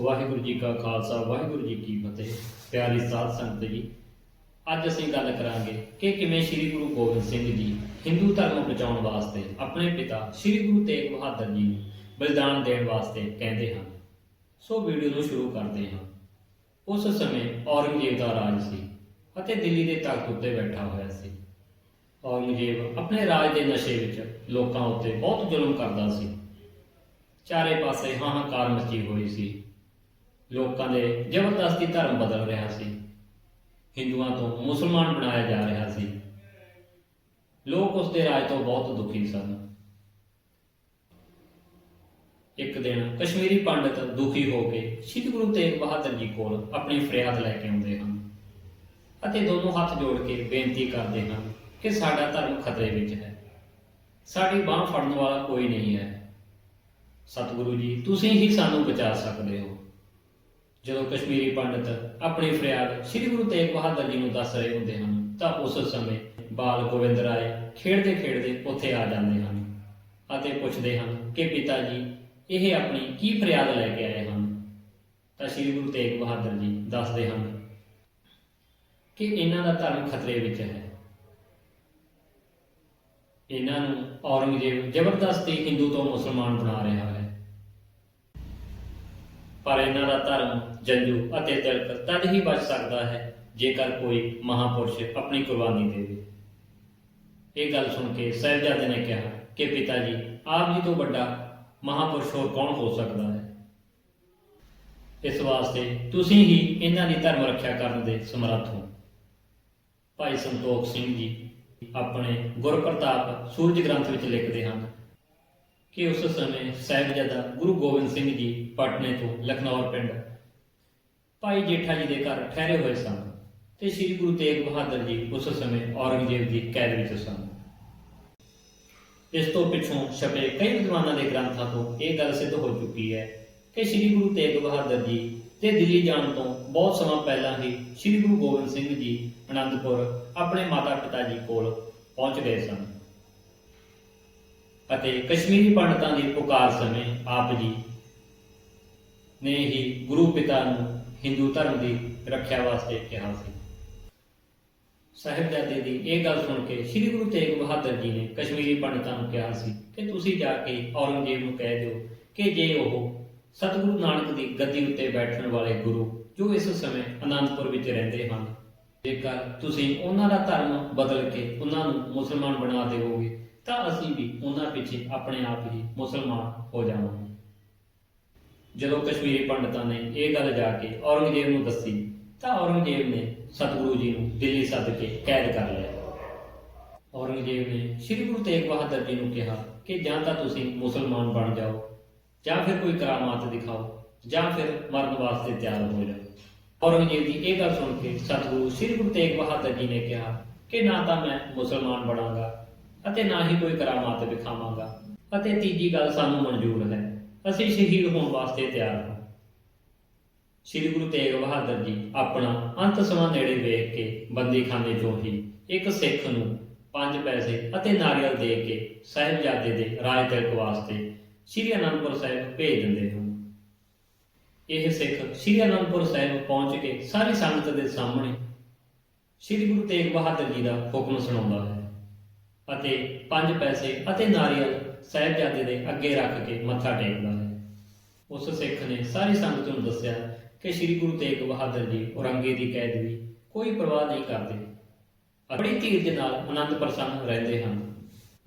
ਵਾਹਿਗੁਰੂ ਜੀ ਕਾ ਖਾਲਸਾ, ਵਾਹਿਗੁਰੂ ਜੀ ਕੀ ਫਤਿਹ। ਪਿਆਰੀ ਸਾਧ ਸੰਗਤ ਜੀ, ਅੱਜ ਅਸੀਂ ਗੱਲ ਕਰਾਂਗੇ ਕਿ ਕਿਵੇਂ ਸ੍ਰੀ ਗੁਰੂ ਗੋਬਿੰਦ ਸਿੰਘ ਜੀ ਹਿੰਦੂ ਧਰਮ ਬਚਾਉਣ ਵਾਸਤੇ ਆਪਣੇ ਪਿਤਾ ਸ੍ਰੀ ਗੁਰੂ ਤੇਗ ਬਹਾਦਰ ਜੀ ਨੂੰ ਬਲਿਦਾਨ ਦੇਣ ਵਾਸਤੇ ਕਹਿੰਦੇ ਹਨ। ਸੋ ਵੀਡੀਓ ਨੂੰ ਸ਼ੁਰੂ ਕਰਦੇ ਹਾਂ। ਉਸ ਸਮੇਂ ਔਰੰਗਜ਼ੇਬ ਦਾ ਰਾਜ ਸੀ ਅਤੇ ਦਿੱਲੀ ਦੇ ਤਖਤ ਉੱਤੇ ਬੈਠਾ ਹੋਇਆ ਸੀ। ਔਰੰਗਜ਼ੇਬ ਆਪਣੇ ਰਾਜ ਦੇ ਨਸ਼ੇ ਵਿੱਚ ਲੋਕਾਂ ਉੱਤੇ ਬਹੁਤ ਜ਼ੁਲਮ ਕਰਦਾ ਸੀ। ਚਾਰੇ ਪਾਸੇ ਹਾਹਾਕਾਰ ਮਚੀ ਹੋਈ ਸੀ। ਲੋਕਾਂ ਦੇ ਜ਼ਬਰਦਸਤੀ ਧਰਮ ਬਦਲ ਰਿਹਾ ਸੀ। ਹਿੰਦੂਆਂ ਤੋਂ ਮੁਸਲਮਾਨ ਬਣਾਇਆ ਜਾ ਰਿਹਾ ਸੀ। ਲੋਕ ਉਸ ਦੇ ਰਾਜ ਤੋਂ ਬਹੁਤ ਦੁਖੀ ਸਨ। ਇੱਕ ਦਿਨ ਕਸ਼ਮੀਰੀ ਪੰਡਤ ਦੁਖੀ ਹੋ ਕੇ ਸ੍ਰੀ ਗੁਰੂ ਤੇਗ ਬਹਾਦਰ ਜੀ ਕੋਲ ਆਪਣੀ ਫਰਿਆਦ ਲੈ ਕੇ ਆਉਂਦੇ ਹਨ ਅਤੇ ਦੋਨੋਂ ਹੱਥ ਜੋੜ ਕੇ ਬੇਨਤੀ ਕਰਦੇ ਹਨ ਕਿ ਸਾਡਾ ਧਰਮ ਖਤਰੇ ਵਿੱਚ ਹੈ। ਸਾਡੀ ਬਾਹ ਫੜਨ ਵਾਲਾ ਕੋਈ ਨਹੀਂ ਹੈ। ਸਤਿਗੁਰੂ ਜੀ, ਤੁਸੀਂ ਹੀ ਸਾਨੂੰ ਬਚਾ ਸਕਦੇ ਹੋ। ਜਦੋਂ ਕਸ਼ਮੀਰੀ ਪੰਡਤ ਆਪਣੀ ਫਰਿਆਦ ਸ੍ਰੀ ਗੁਰੂ ਤੇਗ ਬਹਾਦਰ ਜੀ ਨੂੰ ਦੱਸ ਰਹੇ ਹੁੰਦੇ ਹਨ, ਤਾਂ ਉਸ ਸਮੇਂ ਬਾਲ ਗੋਬਿੰਦ ਰਾਏ ਖੇਡਦੇ ਖੇਡਦੇ ਉੱਥੇ ਆ ਜਾਂਦੇ ਹਨ ਅਤੇ ਪੁੱਛਦੇ ਹਨ ਕਿ ਪਿਤਾ ਜੀ, ਇਹ ਆਪਣੀ ਕੀ ਫਰਿਆਦ ਲੈ ਕੇ ਆਏ ਹਨ? ਤਾਂ ਸ੍ਰੀ ਗੁਰੂ ਤੇਗ ਬਹਾਦਰ ਜੀ ਦੱਸਦੇ ਹਨ ਕਿ ਇਹਨਾਂ ਦਾ ਧਰਮ ਖਤਰੇ ਵਿੱਚ ਹੈ। ਇਹਨਾਂ ਨੂੰ ਔਰੰਗਜ਼ੇਬ ਜ਼ਬਰਦਸਤੀ ਹਿੰਦੂ ਤੋਂ ਮੁਸਲਮਾਨ ਬਣਾ ਰਿਹਾ ਹੈ। ਪਰ ਇਹਨਾਂ ਦਾ ਧਰਮ, ਜੰਜੂ ਅਤੇ ਤਿਲਕ ਤਦ ਹੀ ਬਚ ਸਕਦਾ ਹੈ ਜੇਕਰ ਕੋਈ ਮਹਾਪੁਰਸ਼ ਆਪਣੀ ਕੁਰਬਾਨੀ ਦੇਵੇ ਇਹ ਗੱਲ ਸੁਣ ਕੇ ਸਾਹਿਬਜ਼ਾਦੇ ਨੇ ਕਿਹਾ ਕਿ ਪਿਤਾ ਜੀ ਆਪ ਜੀ ਤੋਂ ਵੱਡਾ ਮਹਾਪੁਰਸ਼ ਹੋਰ ਕੌਣ ਹੋ ਸਕਦਾ ਹੈ? ਇਸ ਵਾਸਤੇ ਤੁਸੀਂ ਹੀ ਇਹਨਾਂ ਦੀ ਧਰਮ ਰੱਖਿਆ ਕਰਨ ਦੇ ਸਮਰੱਥ ਹੋ। ਭਾਈ ਸੰਤੋਖ ਸਿੰਘ ਜੀ ਆਪਣੇ ਗੁਰਪ੍ਰਤਾਪ ਸੂਰਜ ਗ੍ਰੰਥ ਵਿੱਚ ਲਿਖਦੇ ਹਨ ਕਿ ਉਸ ਸਮੇਂ ਸਾਹਿਬਜ਼ਾਦਾ ਗੁਰੂ ਗੋਬਿੰਦ ਸਿੰਘ ਜੀ ਪਟਨੇ ਤੋਂ ਲਖਨੌਰ ਪਿੰਡ ਭਾਈ ਜੇਠਾ ਜੀ ਦੇ ਘਰ ਠਹਿਰੇ ਹੋਏ ਸਨ ਤੇ ਸ੍ਰੀ ਗੁਰੂ ਤੇਗ ਬਹਾਦਰ ਜੀ ਉਸ ਸਮੇਂ ਔਰੰਗਜ਼ੇਬ ਦੀ ਕੈਦ ਵਿੱਚ ਸਨ। ਇਸ ਤੋਂ ਪਿੱਛੋਂ ਛਪੇ ਕਈ ਵਿਦਵਾਨਾਂ ਦੇ ਗ੍ਰੰਥਾਂ ਤੋਂ ਇਹ ਗੱਲ ਸਿੱਧ ਹੋ ਚੁੱਕੀ ਹੈ ਕਿ ਸ੍ਰੀ ਗੁਰੂ ਤੇਗ ਬਹਾਦਰ ਜੀ ਤੇ ਦਿੱਲੀ ਜਾਣ ਤੋਂ ਬਹੁਤ ਸਮਾਂ ਪਹਿਲਾਂ ਹੀ ਸ੍ਰੀ ਗੁਰੂ ਗੋਬਿੰਦ ਸਿੰਘ ਜੀ ਅਨੰਦਪੁਰ ਆਪਣੇ ਮਾਤਾ-ਪਿਤਾ ਜੀ ਕੋਲ ਪਹੁੰਚ ਗਏ ਸਨ। ਅਤੇ ਕਸ਼ਮੀਰੀ ਪੰਡਤਾਂ ਦੀ ਪੁਕਾਰ ਸਮੇਂ ਆਪ ਜੀ ਨੇ ਹੀ ਗੁਰੂ ਪਿਤਾ ਨੂੰ ਹਿੰਦੂ ਧਰਮ ਦੀ ਰੱਖਿਆ ਵਾਸਤੇ ਕਿਹਾ ਸੀ। ਸਾਹਿਬਜ਼ਾਦੇ ਦੀ ਇਹ ਗੱਲ ਸੁਣ ਕੇ ਸ੍ਰੀ ਗੁਰੂ ਤੇਗ ਬਹਾਦਰ ਜੀ ਨੇ ਕਸ਼ਮੀਰੀ ਪੰਡਤਾਂ ਨੂੰ ਕਿਹਾ ਸੀ ਕਿ ਤੁਸੀਂ ਜਾ ਕੇ ਔਰੰਗਜ਼ੇਬ ਨੂੰ ਕਹਿ ਦਿਓ ਕਿ ਜੇ ਉਹ ਸਤਿਗੁਰੂ ਨਾਨਕ ਦੀ ਗੱਦੀ ਉੱਤੇ ਬੈਠਣ ਵਾਲੇ ਗੁਰੂ ਜੋ ਇਸ ਸਮੇਂ ਅਨੰਦਪੁਰ ਵਿੱਚ ਰਹਿੰਦੇ ਹਨ, ਜੇਕਰ ਤੁਸੀਂ ਉਹਨਾਂ ਦਾ ਧਰਮ ਬਦਲ ਕੇ ਉਹਨਾਂ ਨੂੰ ਮੁਸਲਮਾਨ ਬਣਾ ਦੇਵੋਗੇ ਤਾਂ ਅਸੀਂ ਵੀ ਉਹਨਾਂ ਪਿੱਛੇ ਆਪਣੇ ਆਪ ਹੀ ਮੁਸਲਮਾਨ ਹੋ ਜਾਵਾਂਗੇ। ਜਦੋਂ ਕਸ਼ਮੀਰੀ ਪੰਡਤਾਂ ਨੇ ਇਹ ਗੱਲ ਜਾ ਕੇ ਔਰੰਗਜ਼ੇਬ ਨੂੰ ਦੱਸੀ, ਤਾਂ ਔਰੰਗਜ਼ੇਬ ਨੇ ਸਤਿਗੁਰੂ ਜੀ ਨੂੰ ਦਿੱਲੀ ਸੱਦ ਕੇ ਕੈਦ ਕਰ ਲਿਆ। ਔਰੰਗਜ਼ੇਬ ਨੇ ਸ੍ਰੀ ਗੁਰੂ ਤੇਗ ਬਹਾਦਰ ਜੀ ਨੂੰ ਕਿਹਾ ਕਿ ਜਾਂ ਤਾਂ ਤੁਸੀਂ ਮੁਸਲਮਾਨ ਬਣ ਜਾਓ, ਜਾਂ ਫਿਰ ਕੋਈ ਕਰਾਮਾਤ ਦਿਖਾਓ, ਜਾਂ ਫਿਰ ਮਰਨ ਵਾਸਤੇ ਤਿਆਰ ਹੋ ਜਾਓ। ਔਰੰਗਜ਼ੇਬ ਦੀ ਇਹ ਗੱਲ ਸੁਣ ਕੇ ਸਤਿਗੁਰੂ ਸ੍ਰੀ ਗੁਰੂ ਤੇਗ ਬਹਾਦਰ ਜੀ ਨੇ ਕਿਹਾ ਕਿ ਨਾ ਤਾਂ ਮੈਂ ਮੁਸਲਮਾਨ ਬਣਾਂਗਾ ਅਤੇ ਨਾ ਹੀ ਕੋਈ ਕਰਾਮਾਤ ਦਿਖਾਵਾਂਗਾ। ਅਤੇ ਤੀਜੀ ਗੱਲ ਸਾਨੂੰ ਮਨਜ਼ੂਰ ਹੈ। ਅਸੀਂ ਸ਼ਹੀਦ ਹੋਣ ਵਾਸਤੇ ਤਿਆਰ ਹਾਂ। ਸ੍ਰੀ ਗੁਰੂ ਤੇਗ ਬਹਾਦਰ ਜੀ ਆਪਣਾ ਅੰਤ ਸਮਾਂ ਨੇੜੇ ਵੇਖ ਕੇ ਬੰਦੀਖਾਨੇ ਚੋਂ ਹੀ ਇੱਕ ਸਿੱਖ ਨੂੰ ਪੰਜ ਪੈਸੇ ਅਤੇ ਨਾਰੀਅਲ ਦੇ ਕੇ ਸਾਹਿਬਜ਼ਾਦੇ ਦੇ ਰਾਜ ਤਿਲਕ ਵਾਸਤੇ ਸ੍ਰੀ ਅਨੰਦਪੁਰ ਸਾਹਿਬ ਭੇਜ ਦਿੰਦੇ ਹਨ ਇਹ ਸਿੱਖ ਸ੍ਰੀ ਅਨੰਦਪੁਰ ਸਾਹਿਬ ਪਹੁੰਚ ਕੇ ਸਾਰੀ ਸੰਗਤ ਦੇ ਸਾਹਮਣੇ ਸ੍ਰੀ ਗੁਰੂ ਤੇਗ ਬਹਾਦਰ ਜੀ ਦਾ ਹੁਕਮ ਸੁਣਾਉਂਦਾ ਹੈ। ਅਤੇ ਪੰਜ ਪੈਸੇ ਅਤੇ ਨਾਰੀਅਲ ਸਾਹਿਬਜ਼ਾਦੇ ਦੇ ਅੱਗੇ ਰੱਖ ਕੇ ਮੱਥਾ ਟੇਕਦਾ ਹੈ ਉਸ ਸਿੱਖ ਨੇ ਸਾਰੀ ਸੰਗਤ ਨੂੰ ਦੱਸਿਆ ਕਿ ਸ੍ਰੀ ਗੁਰੂ ਤੇਗ ਬਹਾਦਰ ਜੀ ਔਰੰਗੇ ਦੀ ਕੈਦ ਦੀ ਕੋਈ ਪਰਵਾਹ ਨਹੀਂ ਕਰਦੇ ਬੜੀ ਧੀਰਜ ਨਾਲ ਆਨੰਦ ਪ੍ਰਸੰਨ ਰਹਿੰਦੇ ਹਨ।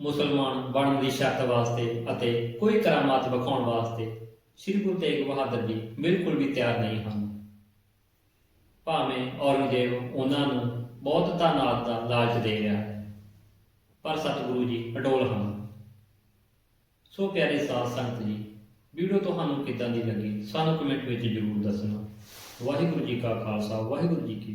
ਮੁਸਲਮਾਨ ਬਣਨ ਦੀ ਸ਼ਰਤ ਵਾਸਤੇ ਅਤੇ ਕੋਈ ਕਰਾਮਾਤ ਵਿਖਾਉਣ ਵਾਸਤੇ ਸ੍ਰੀ ਗੁਰੂ ਤੇਗ ਬਹਾਦਰ ਜੀ ਬਿਲਕੁਲ ਵੀ ਤਿਆਰ ਨਹੀਂ ਹਨ। ਭਾਵੇਂ ਔਰੰਗਜ਼ੇਬ ਉਹਨਾਂ ਨੂੰ ਬਹੁਤ ਧਨਾਤ ਦਾ ਲਾਲਚ ਦੇ ਰਿਹਾ ਹੈ। ਪਰ ਸਤਿਗੁਰੂ ਜੀ, ਅਡੋਲ ਹਨ ਸੋ ਪਿਆਰੇ ਸਾਧ ਸੰਗਤ ਜੀ, ਵੀਡੀਓ ਤੁਹਾਨੂੰ ਕਿੱਦਾਂ ਦੀ ਲੱਗੀ, ਸਾਨੂੰ ਕਮੈਂਟ ਵਿੱਚ ਜ਼ਰੂਰ ਦੱਸਣਾ। ਵਾਹਿਗੁਰੂ ਜੀ ਕਾ ਖਾਲਸਾ, ਵਾਹਿਗੁਰੂ ਜੀ ਕੀ